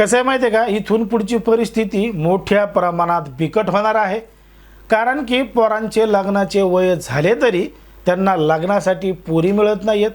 कसं आहे माहिती आहे का? इथून पुढची परिस्थिती मोठ्या प्रमाणात बिकट होणार आहे. कारण की पोरांचे लग्नाचे वय झाले तरी त्यांना लग्नासाठी पोरी मिळत नाहीत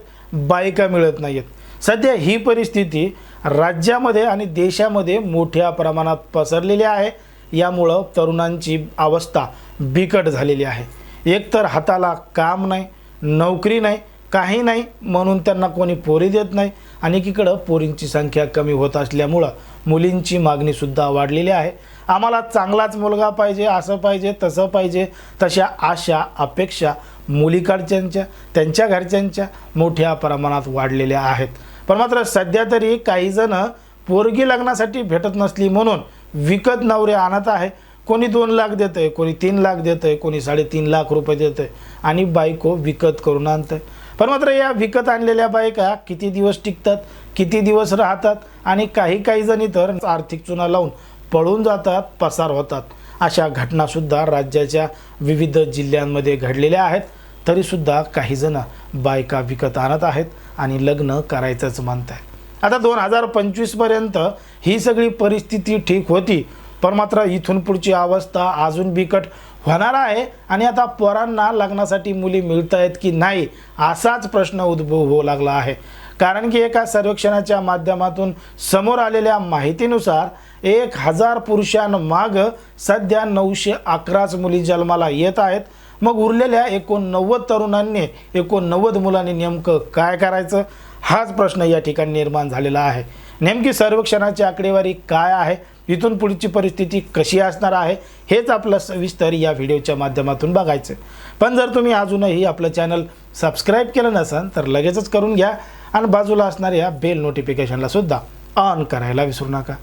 बायका मिळत नाहीत सध्या ही परिस्थिती राज्यामध्ये आणि देशामध्ये मोठ्या प्रमाणात पसरलेली आहे. यामुळं तरुणांची अवस्था बिकट झालेली आहे. एकतर हाताला काम नाही नोकरी नाही काही नाही म्हणून त्यांना कोणी पोरी देत नाही. आणि एकीकडं पोरींची संख्या कमी होत असल्यामुळं मुलींची मागणीसुद्धा वाढलेली आहे. आम्हाला चांगलाच मुलगा पाहिजे असं पाहिजे तसं पाहिजे तशा आशा अपेक्षा मुलीकडच्यांच्या त्यांच्या घरच्यांच्या मोठ्या प्रमाणात वाढलेल्या आहेत. पण मात्र सध्या तरी काहीजणं पोरगी लग्नासाठी भेटत नसली म्हणून विकत नवरे आणत आहे. कोणी दोन लाख देतं आहे कोणी तीन लाख देतं आहे कोणी साडेतीन लाख रुपये देतं आहे आणि बायको विकत करून आणतं आहे पण मात्र या विकत आणलेल्या बायका किती दिवस टिकतात किती दिवस राहतात आणि काही काही जणी तर आर्थिक चुना लावून पळून जातात पसार होतात. अशा घटनासुद्धा राज्याच्या विविध जिल्ह्यांमध्ये घडलेल्या आहेत. तरीसुद्धा काही जण बायका विकत आणत आहेत आणि लग्न करायचंच म्हणत आहेत आता दोन हजार पंचवीसपर्यंत ही सगळी परिस्थिती ठीक होती पण मात्र इथून पुढची अवस्था अजून बिकट होणार आहे आणि आता पोरांना लग्नासाठी मुली मिळत आहेत की नाही असाच प्रश्न उद्भव होऊ लागला आहे. कारण की एका सर्वेक्षणाच्या माध्यमातून समोर आलेल्या माहितीनुसार एक हजार पुरुषांमाग सध्या नऊशे अकराच मुली जन्माला येत आहेत. मग उरलेल्या एकोणनव्वद तरुणांनी एकोणनव्वद मुलांनी नेमकं काय करायचं? हाच प्रश्न या ठिकाणी निर्माण झालेला आहे. नेमकी सर्वेक्षणाची आकडेवारी काय आहे? इथून पुढची परिस्थिती कशी असणार आहे हेच आपलं सविस्तर या व्हिडिओच्या माध्यमातून बघायचं. पण जर तुम्ही अजूनही आपलं चॅनल सबस्क्राईब केलं नसाल तर लगेचच करून घ्या आणि बाजूला असणाऱ्या बेल नोटिफिकेशनला सुद्धा ऑन करायला विसरू नका.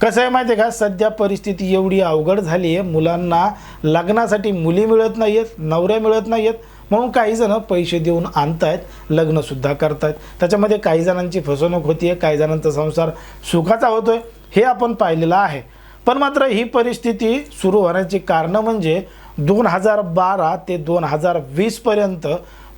कसं आहे माहिती आहे का? सध्या परिस्थिती एवढी अवघड झाली आहे मुलांना लग्नासाठी मुली मिळत नाही आहेत नवऱ्या मिळत नाही आहेत म्हणून काहीजणं पैसे देऊन आणतायत लग्नसुद्धा करतायत. त्याच्यामध्ये काही जणांची फसवणूक होती आहे काही जणांचा संसार सुखाचा होतो आहे हे आपण पाहिलेलं आहे. पण मात्र ही परिस्थिती सुरू होण्याची कारणं म्हणजे दोन हजार बारा ते दोन हजार वीसपर्यंत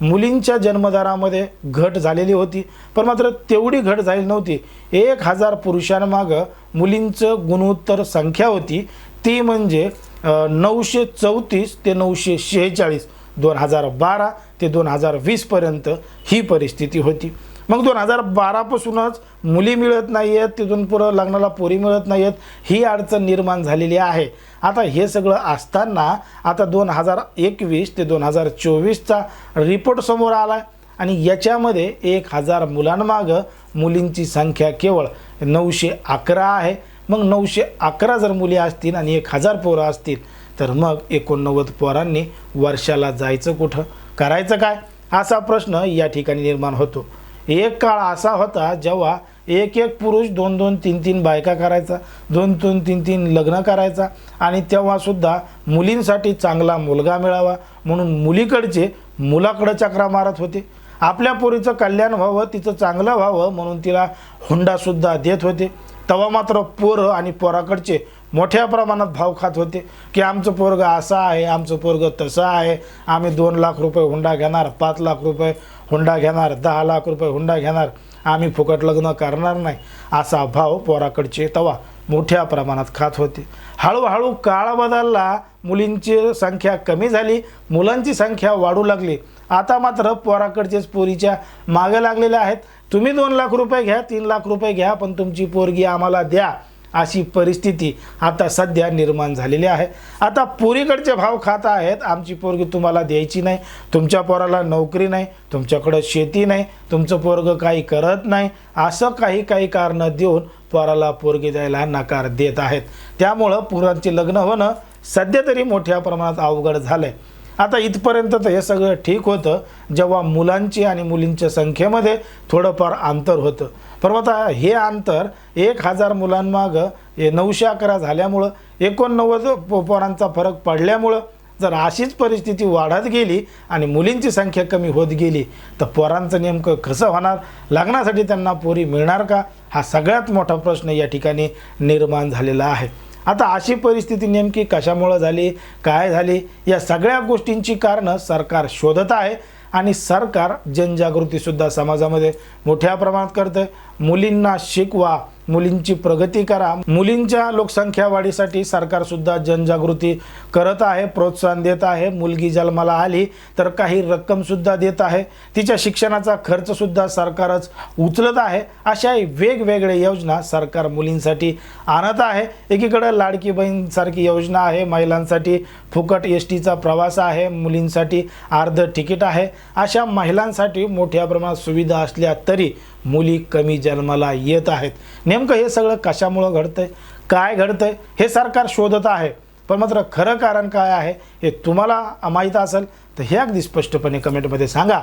मुलींच्या जन्मदरामध्ये घट झालेली होती. पण मात्र तेवढी घट झाली नव्हती. एक हजार पुरुषांमागं मुलींचं गुणोत्तर संख्या होती. ती म्हणजे नऊशे चौतीस ते नऊशे शेहेचाळीस. दोन हजार बारा ते दोन हजार वीसपर्यंत ही परिस्थिती होती. मग दोन हजार बारापासूनच मुली मिळत नाही आहेत तिथून पुढं लग्नाला पोरी मिळत नाही आहेत ही अडचण निर्माण झालेली आहे. आता हे सगळं असताना आता दोन हजार एकवीस ते दोन हजार चोवीसचा रिपोर्ट समोर आला आहे आणि याच्यामध्ये एक हजार मुलांमागं मुलींची संख्या केवळ नऊशे अकरा आहे. मग नऊशे अकरा जर मुली असतील आणि एक हजार पोरं असतील तर मग एकोणनव्वद पोरांनी वर्षाला जायचं कुठं? करायचं काय? असा प्रश्न या ठिकाणी निर्माण होतो. एक काळ असा होता जेव्हा एक एक पुरुष दोन दोन तीन तीन बायका करायचा दोन दोन तीन तीन लग्न करायचा आणि तेव्हासुद्धा मुलींसाठी चांगला मुलगा मिळावा म्हणून मुलीकडचे मुलाकडं चक्रा मारत होते. आपल्या पोरीचं कल्याण व्हावं तिचं चांगलं व्हावं म्हणून तिला हुंडासुद्धा देत होते. तेव्हा मात्र पोरं आणि पोराकडचे मोठ्या प्रमाणात भाव खात होते की आमचं पोरग असं आहे आमचं पोरग तसं आहे आम्ही दोन लाख रुपये हुंडा घेणार पाच लाख रुपये हुंडा घेणार दहा लाख रुपये हुंडा घेणार आम्ही फुकट लग्न करणार नाही असा भाव पोराकडचे तवा मोठ्या प्रमाणात खात होते. हळूहळू काळ बदलला मुलींची संख्या कमी झाली मुलांची संख्या वाढू लागली. आता मात्र पोराकडचेच पोरीच्या मागे लागलेल्या आहेत. तुम्ही दोन लाख रुपये घ्या तीन लाख रुपये घ्या पण तुमची पोरगी आम्हाला द्या. अशी परिस्थिती आता सध्या निर्माण झालेली आहे. आता पोरीकडचे भाव खात आहेत. आमची पोरगी तुम्हाला द्यायची नाही. तुमच्या पोराला नोकरी नाही. तुमच्याकडं शेती नाही. तुमचं पोरगं काही करत नाही. असं काही काही कारणं देऊन पोराला पोरगी द्यायला नकार देत आहेत. त्यामुळं पोरांचे लग्न होणं सध्या तरी मोठ्या प्रमाणात अवघड झालं आहे आता इथपर्यंत तर हे सगळं ठीक होतं. जेव्हा मुलांची आणि मुलींच्या संख्येमध्ये थोडंफार अंतर होतं. परंतु आता हे अंतर एक हजार मुलांमागं हे नऊशे अकरा झाल्यामुळं एकोणनव्वद पो- पोरांचा फरक पडल्यामुळं जर अशीच परिस्थिती वाढत गेली आणि मुलींची संख्या कमी होत गेली तर पोरांचं नेमकं कसं होणार? लग्नासाठी त्यांना पोरी मिळणार का? हा सगळ्यात मोठा प्रश्न या ठिकाणी निर्माण झालेला आहे. आता अशी परिस्थिती नेमकी कशामुळं झाली काय झाली या सगळ्या गोष्टींची कारणं सरकार शोधत आहे आणि सरकार जनजागृतीसुद्धा समाजामध्ये मोठ्या प्रमाणात करतं मुलींना शिकवा मुलींची प्रगती करा. मुलींच्या लोकसंख्या वाढीसाठी सरकार सुद्धा जनजागृती करत आहे प्रोत्साहन देत आहे. मुलगी जन्माला आली तर काही रक्कम सुद्धा देत आहे. तिच्या शिक्षणाचा खर्च सुद्धा सरकारच उचलत आहे. अशा वेगवेगळ्या योजना सरकार मुलींसाठी आणत आहे. एकीकडे लाडकी बहीण सारखी योजना आहे. महिलांसाठी फुकट एस टीचा प्रवास आहे. मुलींसाठी अर्ध तिकीट आहे. अशा महिलांसाठी मोठ्या प्रमाणात सुविधा असल्या तरी मुली कमी जन्माला येत आहेत. नेमकं हे सगळं कशामुळं घडतंय? काय घडतंय? हे सरकार शोधत आहे. पण मात्र खरं कारण काय आहे हे तुम्हाला माहीत असेल तर हे अगदी स्पष्टपणे कमेंटमध्ये सांगा.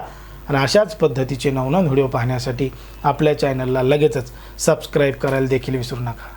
आणि अशाच पद्धतीचे नवनवन व्हिडिओ पाहण्यासाठी आपल्या चॅनलला लगेचच सबस्क्राईब करायला देखील विसरू नका.